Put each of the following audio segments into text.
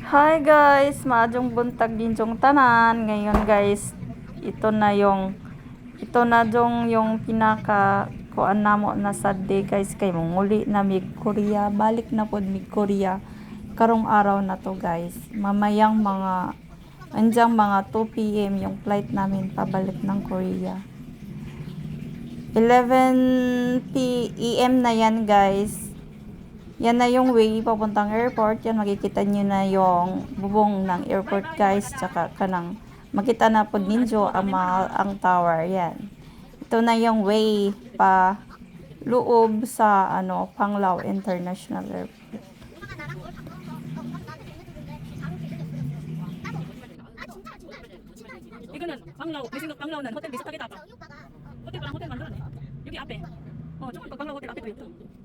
Hi guys, maadjong buntag ginjong tanan. Ngayon guys, ito na yung ito na jong yung pinaka kuan namo na sad day guys kay muli na mig Korea. Balik na pod mig Korea karong araw na to guys. Mamayang mga anjang mga 2 PM yung flight namin pabalik ng Korea. 11 PM na yan guys. Yan na yung way papuntang airport. Yan, makikita nyo na yung bubong ng airport guys. Tsaka kanang makita na pag ninjo ang, ang tower. Yan. Ito na yung way pa loob sa ano, Panglao International Airport. Ikanan, Panglao, bising Panglao nan, hotel bisita kita pa. Hotel pa, hotel man doon eh. Yugi ape. Oh, cuma pag Panglao hotel ape dito.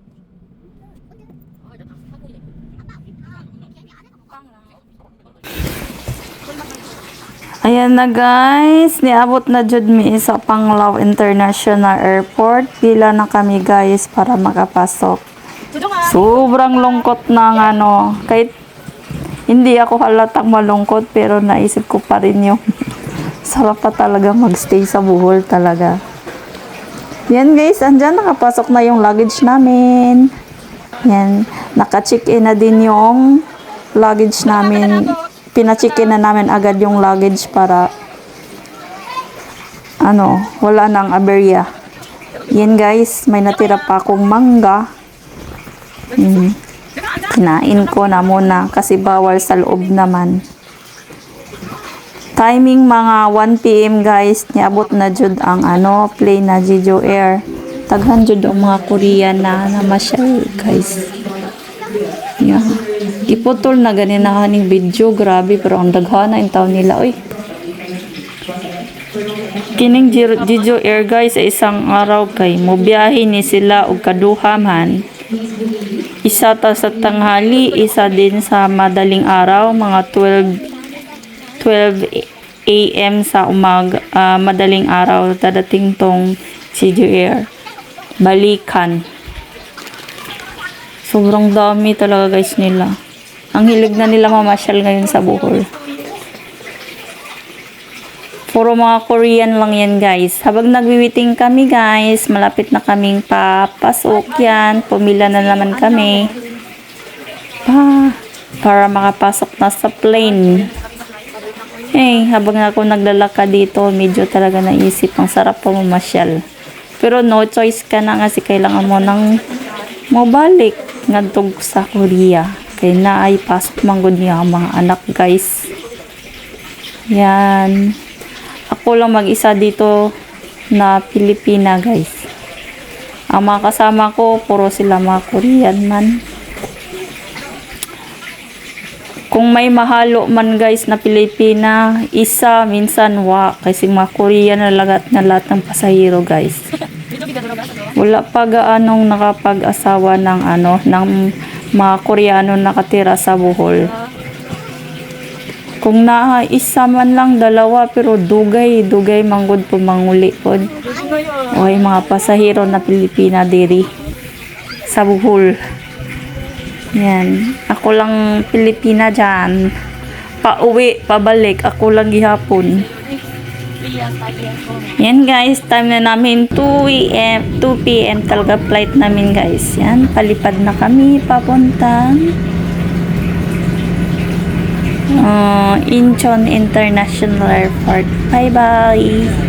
Ayan na guys, niabot na jud mi isa pang Love International Airport. Pila na kami guys para makapasok. Sobrang lungkot na ng ano. Kahit hindi ako halatang malungkot pero naisip ko pa rin yung sarap pa talaga magstay sa buhol talaga. Yan guys, andyan nakapasok na yung luggage namin. Yan, naka-check in na din yung luggage namin Pina-check in na namin agad yung luggage para ano, wala nang aberya. Yan guys, may natira pa akong mangga. Mm. Kinain ko na muna kasi bawal sa loob naman. Timing mga 1 p.m. guys, niabot na jud ang ano, plane na Jeju Air. Taghan jud ang mga Korean na namasyal guys. Yeah. Iputol na ganin na kaning video, grabe pero ang daghan na yung taon nila oy. Kining Jeju Air guys ay isang araw kay mobiyahe ni sila og kaduha man. Isa ta sa tanghali, isa din sa madaling araw, mga 12 12 a.m. sa umag ah, madaling araw dadating tong Jeju Air. Balikan. Sobrang dami talaga guys nila. Ang hilig na nila mamasyal ngayon sa Bohol. Puro mga Korean lang yan guys. Habang nagwiwiting kami guys, malapit na kaming papasok yan. Pumila na naman kami. Pa, para makapasok na sa plane. Eh, habang ako naglalakad dito, medyo talaga naisip ang sarap pa mamasyal. Pero no choice ka na kasi kailangan mo nang mabalik ngadtog sa Korea. Kay na ay pasok manggod niya ang mga anak guys. Yan. Ako lang mag-isa dito na Pilipina guys. Ang mga kasama ko, puro sila mga Korean man. Kung may mahalo man guys na Pilipina, isa, minsan wa. Kasi mga Korean na lagat na lahat ng pasahero guys. Wala pa gaanong nakapag-asawa ng ano, ng mga Koreano nakatira sa Bohol. Kung na isa man lang dalawa pero dugay, dugay manggod po manguli po. O ay mga pasahero na Pilipina diri sa Bohol. Yan. Ako lang Pilipina dyan. Pauwi, pabalik. Ako lang gihapon. Yan guys, time na namin 2 a.m. 2 p.m. talaga flight namin guys. Yan, palipad na kami papuntang uh, Incheon International Airport. Bye bye!